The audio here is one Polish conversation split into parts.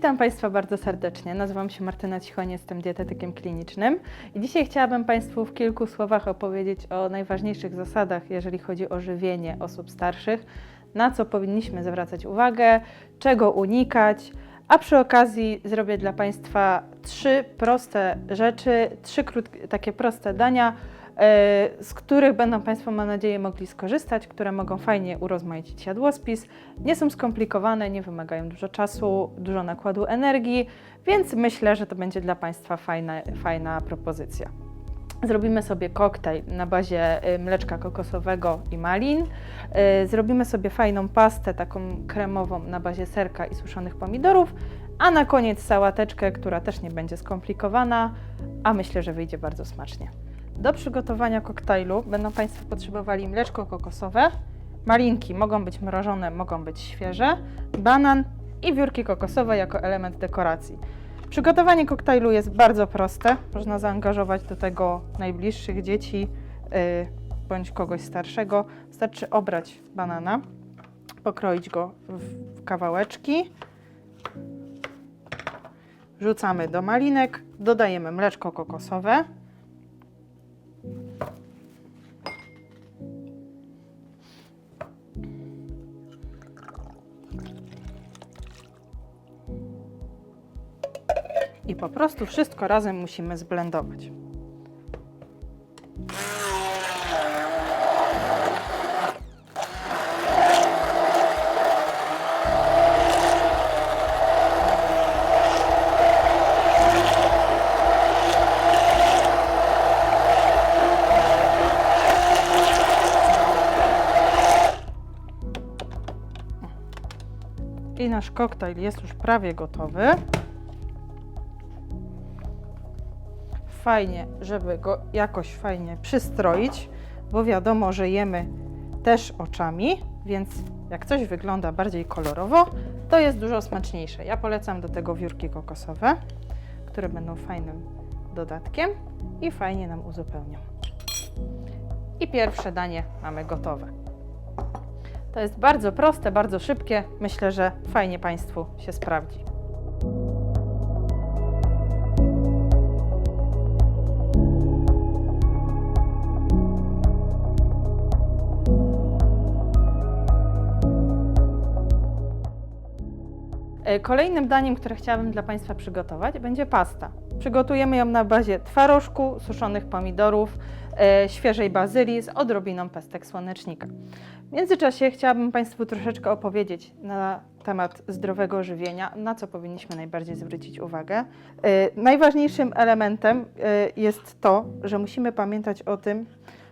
Witam Państwa bardzo serdecznie. Nazywam się Martyna Cichoń, jestem dietetykiem klinicznym i dzisiaj chciałabym Państwu w kilku słowach opowiedzieć o najważniejszych zasadach, jeżeli chodzi o żywienie osób starszych, na co powinniśmy zwracać uwagę, czego unikać, a przy okazji zrobię dla Państwa trzy proste rzeczy, trzy takie proste dania, z których będą Państwo, mam nadzieję, mogli skorzystać, które mogą fajnie urozmaicić jadłospis. Nie są skomplikowane, nie wymagają dużo czasu, dużo nakładu energii, więc myślę, że to będzie dla Państwa fajna, fajna propozycja. Zrobimy sobie koktajl na bazie y, mleczka kokosowego i malin. Y, Zrobimy sobie fajną pastę, taką kremową na bazie serka i suszonych pomidorów, a na koniec sałateczkę, która też nie będzie skomplikowana, a myślę, że wyjdzie bardzo smacznie. Do przygotowania koktajlu będą Państwo potrzebowali mleczko kokosowe, malinki mogą być mrożone, mogą być świeże, banan i wiórki kokosowe jako element dekoracji. Przygotowanie koktajlu jest bardzo proste. Można zaangażować do tego najbliższych dzieci yy, bądź kogoś starszego. Wystarczy obrać banana, pokroić go w kawałeczki, wrzucamy do malinek, dodajemy mleczko kokosowe. I po prostu wszystko razem musimy zblendować. I nasz koktajl jest już prawie gotowy. Fajnie, żeby go jakoś fajnie przystroić, bo wiadomo, że jemy też oczami, więc jak coś wygląda bardziej kolorowo, to jest dużo smaczniejsze. Ja polecam do tego wiórki kokosowe, które będą fajnym dodatkiem i fajnie nam uzupełnią. I pierwsze danie mamy gotowe. To jest bardzo proste, bardzo szybkie. Myślę, że fajnie Państwu się sprawdzi. Kolejnym daniem, które chciałabym dla Państwa przygotować, będzie pasta. Przygotujemy ją na bazie twarożku, suszonych pomidorów, e, świeżej bazylii z odrobiną pestek słonecznika. W międzyczasie chciałabym Państwu troszeczkę opowiedzieć na temat zdrowego żywienia, na co powinniśmy najbardziej zwrócić uwagę. E, Najważniejszym elementem e, jest to, że musimy pamiętać o tym,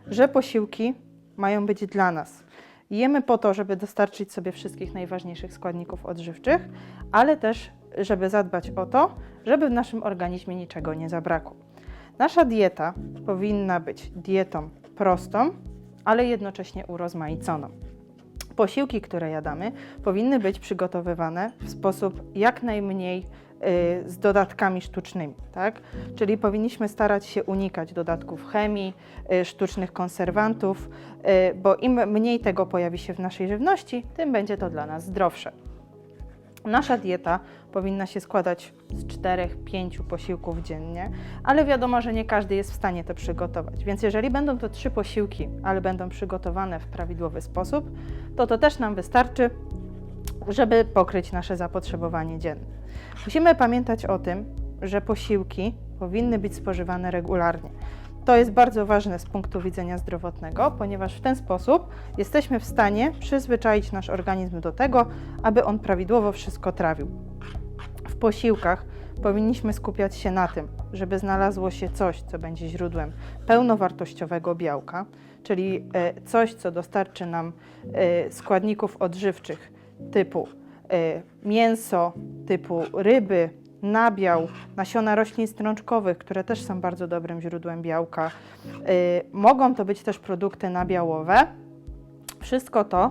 że posiłki mają być dla nas. Jemy po to, żeby dostarczyć sobie wszystkich najważniejszych składników odżywczych, ale też, żeby zadbać o to, żeby w naszym organizmie niczego nie zabrakło. Nasza dieta powinna być dietą prostą, ale jednocześnie urozmaiconą. Posiłki, które jadamy, powinny być przygotowywane w sposób jak najmniej z dodatkami sztucznymi, tak? Czyli powinniśmy starać się unikać dodatków chemii, y, sztucznych konserwantów, y, bo im mniej tego pojawi się w naszej żywności, tym będzie to dla nas zdrowsze. Nasza dieta powinna się składać z 4-5 posiłków dziennie, ale wiadomo, że nie każdy jest w stanie to przygotować. Więc jeżeli będą to trzy posiłki, ale będą przygotowane w prawidłowy sposób, to to też nam wystarczy, żeby pokryć nasze zapotrzebowanie dzienne. Musimy pamiętać o tym, że posiłki powinny być spożywane regularnie. To jest bardzo ważne z punktu widzenia zdrowotnego, ponieważ w ten sposób jesteśmy w stanie przyzwyczaić nasz organizm do tego, aby on prawidłowo wszystko trawił. W posiłkach powinniśmy skupiać się na tym, żeby znalazło się coś, co będzie źródłem pełnowartościowego białka, czyli e, coś, co dostarczy nam e, składników odżywczych typu e, mięso, typu ryby, nabiał, nasiona roślin strączkowych, które też są bardzo dobrym źródłem białka. Y, Mogą to być też produkty nabiałowe. Wszystko to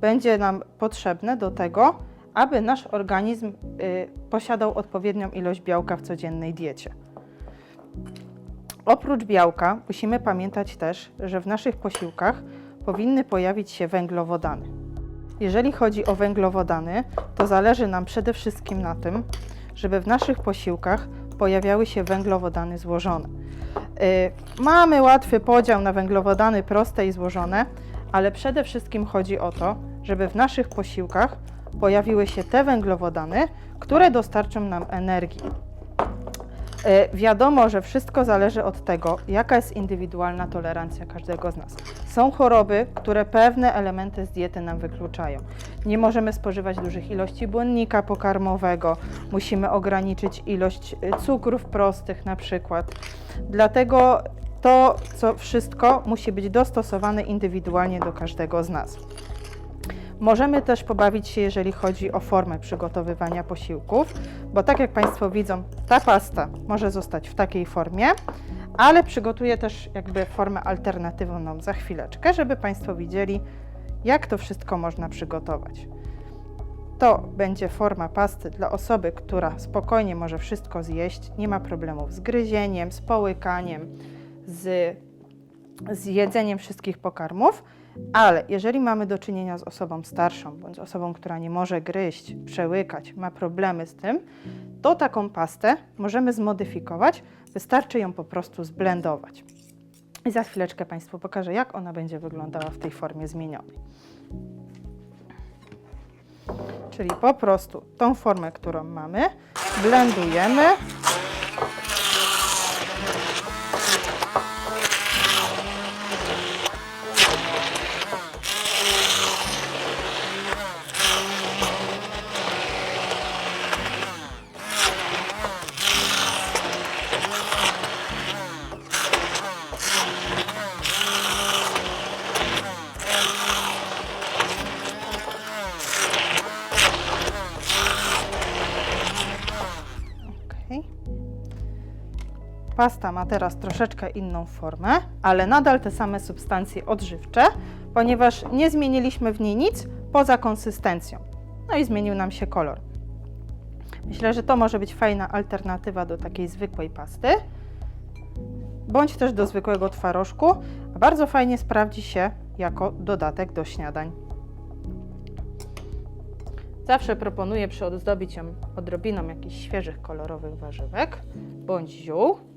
będzie nam potrzebne do tego, aby nasz organizm y, posiadał odpowiednią ilość białka w codziennej diecie. Oprócz białka musimy pamiętać też, że w naszych posiłkach powinny pojawić się węglowodany. Jeżeli chodzi o węglowodany, to zależy nam przede wszystkim na tym, żeby w naszych posiłkach pojawiały się węglowodany złożone. Y, Mamy łatwy podział na węglowodany proste i złożone, ale przede wszystkim chodzi o to, żeby w naszych posiłkach pojawiły się te węglowodany, które dostarczą nam energii. Y, Wiadomo, że wszystko zależy od tego, jaka jest indywidualna tolerancja każdego z nas. Są choroby, które pewne elementy z diety nam wykluczają. Nie możemy spożywać dużych ilości błonnika pokarmowego, musimy ograniczyć ilość y, cukrów prostych na przykład. Dlatego to, co wszystko musi być dostosowane indywidualnie do każdego z nas. Możemy też pobawić się, jeżeli chodzi o formę przygotowywania posiłków, bo tak jak Państwo widzą, ta pasta może zostać w takiej formie, ale przygotuję też jakby formę alternatywną za chwileczkę, żeby Państwo widzieli, jak to wszystko można przygotować. To będzie forma pasty dla osoby, która spokojnie może wszystko zjeść, nie ma problemów z gryzieniem, z połykaniem, z, z jedzeniem wszystkich pokarmów. Ale jeżeli mamy do czynienia z osobą starszą bądź osobą, która nie może gryźć, przełykać, ma problemy z tym, to taką pastę możemy zmodyfikować. Wystarczy ją po prostu zblendować. I za chwileczkę Państwu pokażę, jak ona będzie wyglądała w tej formie zmienionej. Czyli po prostu tą formę, którą mamy, blendujemy. Pasta ma teraz troszeczkę inną formę, ale nadal te same substancje odżywcze, ponieważ nie zmieniliśmy w niej nic poza konsystencją. No i zmienił nam się kolor. Myślę, że to może być fajna alternatywa do takiej zwykłej pasty, bądź też do zwykłego twarożku. a Bardzo fajnie sprawdzi się jako dodatek do śniadań. Zawsze proponuję przyozdobić ją odrobiną jakichś świeżych, kolorowych warzywek bądź ziół.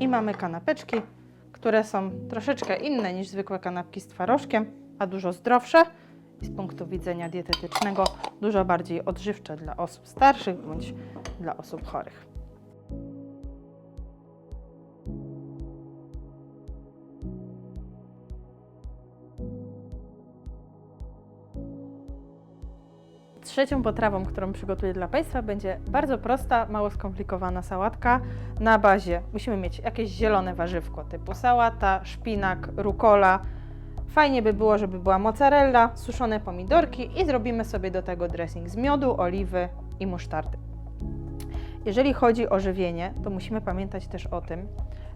I mamy kanapeczki, które są troszeczkę inne niż zwykłe kanapki z twarożkiem, a dużo zdrowsze i z punktu widzenia dietetycznego dużo bardziej odżywcze dla osób starszych bądź dla osób chorych. Trzecią potrawą, którą przygotuję dla Państwa, będzie bardzo prosta, mało skomplikowana sałatka na bazie. Musimy mieć jakieś zielone warzywko typu sałata, szpinak, rukola. Fajnie by było, żeby była mozzarella, suszone pomidorki i zrobimy sobie do tego dressing z miodu, oliwy i musztardy. Jeżeli chodzi o żywienie, to musimy pamiętać też o tym,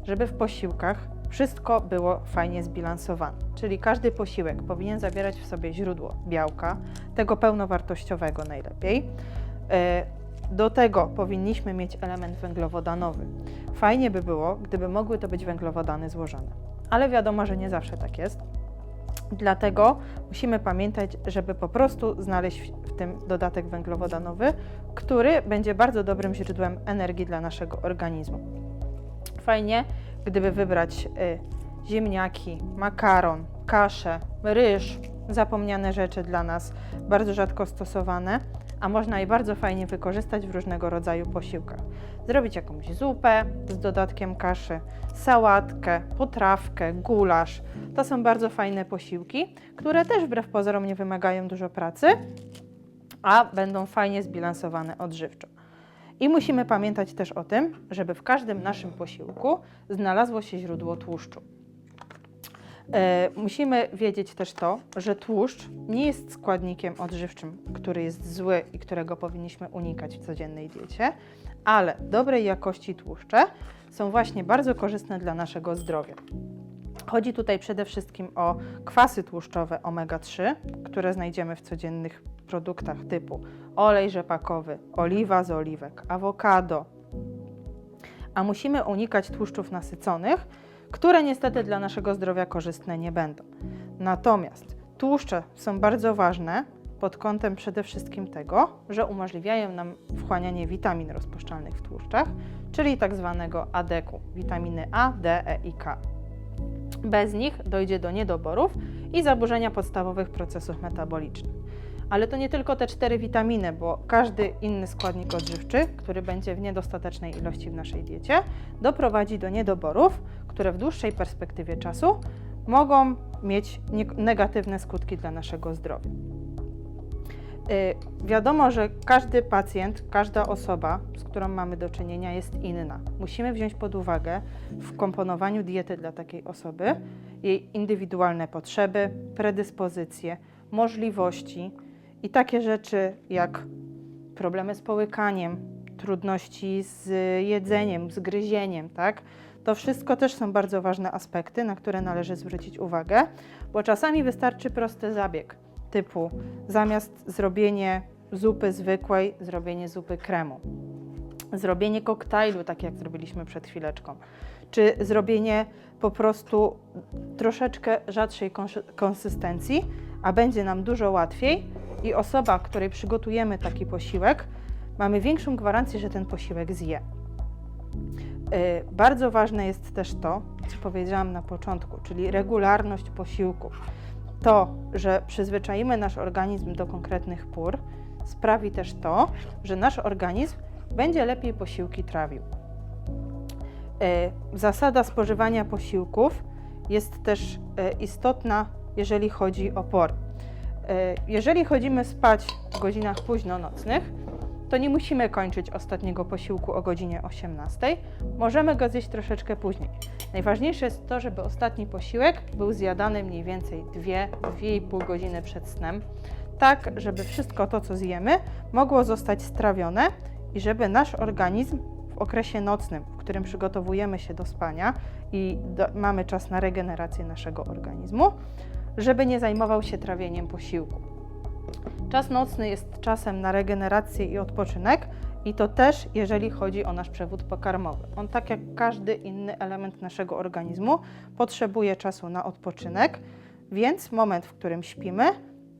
żeby w posiłkach wszystko było fajnie zbilansowane. Czyli każdy posiłek powinien zawierać w sobie źródło białka, tego pełnowartościowego najlepiej. E, Do tego powinniśmy mieć element węglowodanowy. Fajnie by było, gdyby mogły to być węglowodany złożone, ale wiadomo, że nie zawsze tak jest. Dlatego musimy pamiętać, żeby po prostu znaleźć w tym dodatek węglowodanowy, który będzie bardzo dobrym źródłem energii dla naszego organizmu. Fajnie, gdyby wybrać y, ziemniaki, makaron, kaszę, ryż, zapomniane rzeczy dla nas, bardzo rzadko stosowane, a można je bardzo fajnie wykorzystać w różnego rodzaju posiłkach. Zrobić jakąś zupę z dodatkiem kaszy, sałatkę, potrawkę, gulasz. To są bardzo fajne posiłki, które też wbrew pozorom nie wymagają dużo pracy, a będą fajnie zbilansowane odżywczo. I musimy pamiętać też o tym, żeby w każdym naszym posiłku znalazło się źródło tłuszczu. E, musimy wiedzieć też to, że tłuszcz nie jest składnikiem odżywczym, który jest zły i którego powinniśmy unikać w codziennej diecie, ale dobrej jakości tłuszcze są właśnie bardzo korzystne dla naszego zdrowia. Chodzi tutaj przede wszystkim o kwasy tłuszczowe omega-3, które znajdziemy w codziennych produktach typu olej rzepakowy, oliwa z oliwek, awokado, a musimy unikać tłuszczów nasyconych, które niestety dla naszego zdrowia korzystne nie będą. Natomiast tłuszcze są bardzo ważne pod kątem przede wszystkim tego, że umożliwiają nam wchłanianie witamin rozpuszczalnych w tłuszczach, czyli tak zwanego ADK-u, witaminy A, D, E i K. Bez nich dojdzie do niedoborów i zaburzenia podstawowych procesów metabolicznych. Ale to nie tylko te cztery witaminy, bo każdy inny składnik odżywczy, który będzie w niedostatecznej ilości w naszej diecie, doprowadzi do niedoborów, które w dłuższej perspektywie czasu mogą mieć negatywne skutki dla naszego zdrowia. Y, Wiadomo, że każdy pacjent, każda osoba, z którą mamy do czynienia, jest inna. Musimy wziąć pod uwagę w komponowaniu diety dla takiej osoby jej indywidualne potrzeby, predyspozycje, możliwości i takie rzeczy jak problemy z połykaniem, trudności z jedzeniem, z gryzieniem, tak? To wszystko też są bardzo ważne aspekty, na które należy zwrócić uwagę, bo czasami wystarczy prosty zabieg typu zamiast zrobienie zupy zwykłej, zrobienie zupy kremu. Zrobienie koktajlu, tak jak zrobiliśmy przed chwileczką. Czy zrobienie po prostu troszeczkę rzadszej kons- konsystencji, a będzie nam dużo łatwiej i osoba, której przygotujemy taki posiłek, mamy większą gwarancję, że ten posiłek zje. Y, Bardzo ważne jest też to, co powiedziałam na początku, czyli regularność posiłków to, że przyzwyczaimy nasz organizm do konkretnych pór, sprawi też to, że nasz organizm będzie lepiej posiłki trawił. E, Zasada spożywania posiłków jest też e, istotna, jeżeli chodzi o pory. E, Jeżeli chodzimy spać w godzinach późnonocnych, to nie musimy kończyć ostatniego posiłku o godzinie 18. Możemy go zjeść troszeczkę później. Najważniejsze jest to, żeby ostatni posiłek był zjadany mniej więcej 2-2,5 godziny przed snem, tak żeby wszystko to, co zjemy, mogło zostać strawione i żeby nasz organizm w okresie nocnym, w którym przygotowujemy się do spania i do, mamy czas na regenerację naszego organizmu, żeby nie zajmował się trawieniem posiłku. Czas nocny jest czasem na regenerację i odpoczynek, i to też jeżeli chodzi o nasz przewód pokarmowy. On, tak jak każdy inny element naszego organizmu, potrzebuje czasu na odpoczynek, więc moment, w którym śpimy,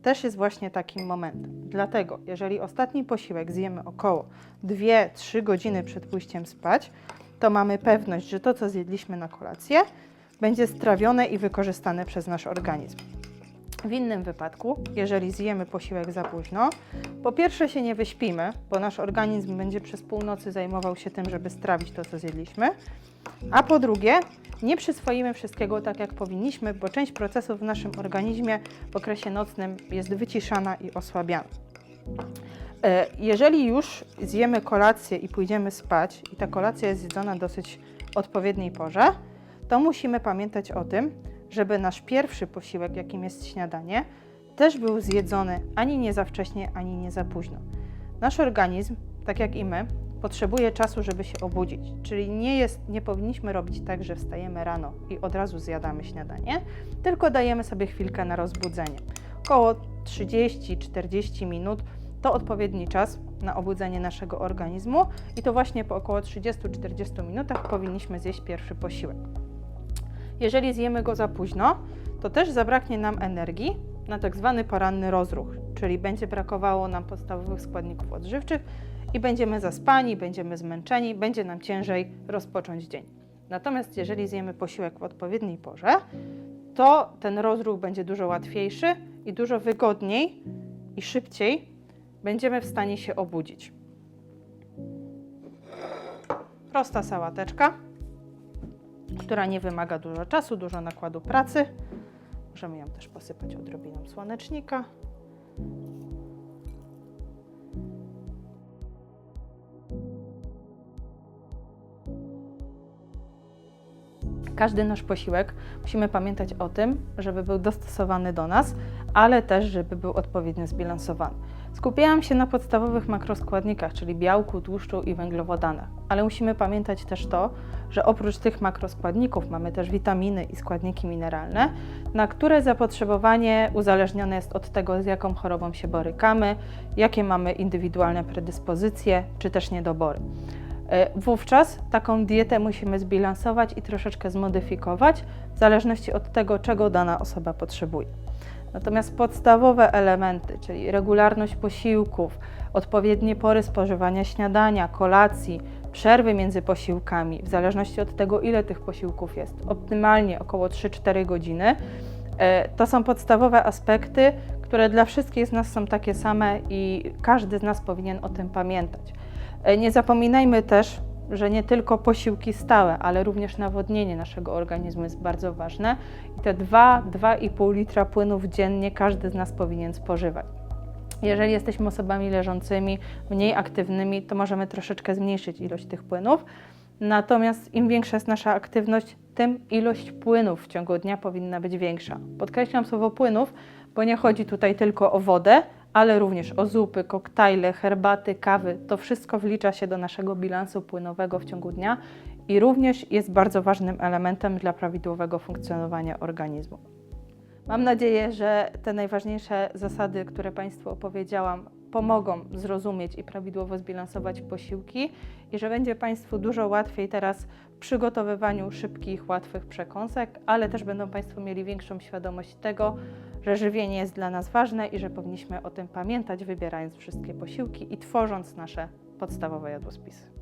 też jest właśnie takim momentem. Dlatego, jeżeli ostatni posiłek zjemy około 2-3 godziny przed pójściem spać, to mamy pewność, że to, co zjedliśmy na kolację, będzie strawione i wykorzystane przez nasz organizm. W innym wypadku, jeżeli zjemy posiłek za późno, po pierwsze się nie wyśpimy, bo nasz organizm będzie przez północy zajmował się tym, żeby strawić to, co zjedliśmy, a po drugie, nie przyswoimy wszystkiego tak, jak powinniśmy, bo część procesów w naszym organizmie w okresie nocnym jest wyciszana i osłabiana. E, Jeżeli już zjemy kolację i pójdziemy spać, i ta kolacja jest zjedzona dosyć odpowiedniej porze, to musimy pamiętać o tym, żeby nasz pierwszy posiłek, jakim jest śniadanie, też był zjedzony ani nie za wcześnie, ani nie za późno. Nasz organizm, tak jak i my, potrzebuje czasu, żeby się obudzić. Czyli nie, jest, nie powinniśmy robić tak, że wstajemy rano i od razu zjadamy śniadanie, tylko dajemy sobie chwilkę na rozbudzenie. Około 30-40 minut to odpowiedni czas na obudzenie naszego organizmu i to właśnie po około 30-40 minutach powinniśmy zjeść pierwszy posiłek. Jeżeli zjemy go za późno, to też zabraknie nam energii na tak zwany poranny rozruch, czyli będzie brakowało nam podstawowych składników odżywczych i będziemy zaspani, będziemy zmęczeni, będzie nam ciężej rozpocząć dzień. Natomiast jeżeli zjemy posiłek w odpowiedniej porze, to ten rozruch będzie dużo łatwiejszy i dużo wygodniej i szybciej będziemy w stanie się obudzić. Prosta sałateczka która nie wymaga dużo czasu, dużo nakładu pracy. Możemy ją też posypać odrobiną słonecznika. Każdy nasz posiłek musimy pamiętać o tym, żeby był dostosowany do nas, ale też, żeby był odpowiednio zbilansowany. Skupiałam się na podstawowych makroskładnikach, czyli białku, tłuszczu i węglowodanach, ale musimy pamiętać też to, że oprócz tych makroskładników mamy też witaminy i składniki mineralne, na które zapotrzebowanie uzależnione jest od tego, z jaką chorobą się borykamy, jakie mamy indywidualne predyspozycje czy też niedobory. E, Wówczas taką dietę musimy zbilansować i troszeczkę zmodyfikować w zależności od tego, czego dana osoba potrzebuje. Natomiast podstawowe elementy, czyli regularność posiłków, odpowiednie pory spożywania śniadania, kolacji, przerwy między posiłkami, w zależności od tego, ile tych posiłków jest, optymalnie około 3-4 godziny, e, to są podstawowe aspekty, które dla wszystkich z nas są takie same i każdy z nas powinien o tym pamiętać. E, Nie zapominajmy też, że nie tylko posiłki stałe, ale również nawodnienie naszego organizmu jest bardzo ważne i te 2-2,5 litra płynów dziennie każdy z nas powinien spożywać. Jeżeli jesteśmy osobami leżącymi, mniej aktywnymi, to możemy troszeczkę zmniejszyć ilość tych płynów. Natomiast im większa jest nasza aktywność, tym ilość płynów w ciągu dnia powinna być większa. Podkreślam słowo płynów, bo nie chodzi tutaj tylko o wodę, ale również o zupy, koktajle, herbaty, kawy. To wszystko wlicza się do naszego bilansu płynowego w ciągu dnia i również jest bardzo ważnym elementem dla prawidłowego funkcjonowania organizmu. Mam nadzieję, że te najważniejsze zasady, które Państwu opowiedziałam, pomogą zrozumieć i prawidłowo zbilansować posiłki i że będzie Państwu dużo łatwiej teraz przygotowywaniu szybkich, łatwych przekąsek, ale też będą Państwo mieli większą świadomość tego, że żywienie jest dla nas ważne i że powinniśmy o tym pamiętać, wybierając wszystkie posiłki i tworząc nasze podstawowe jadłospisy.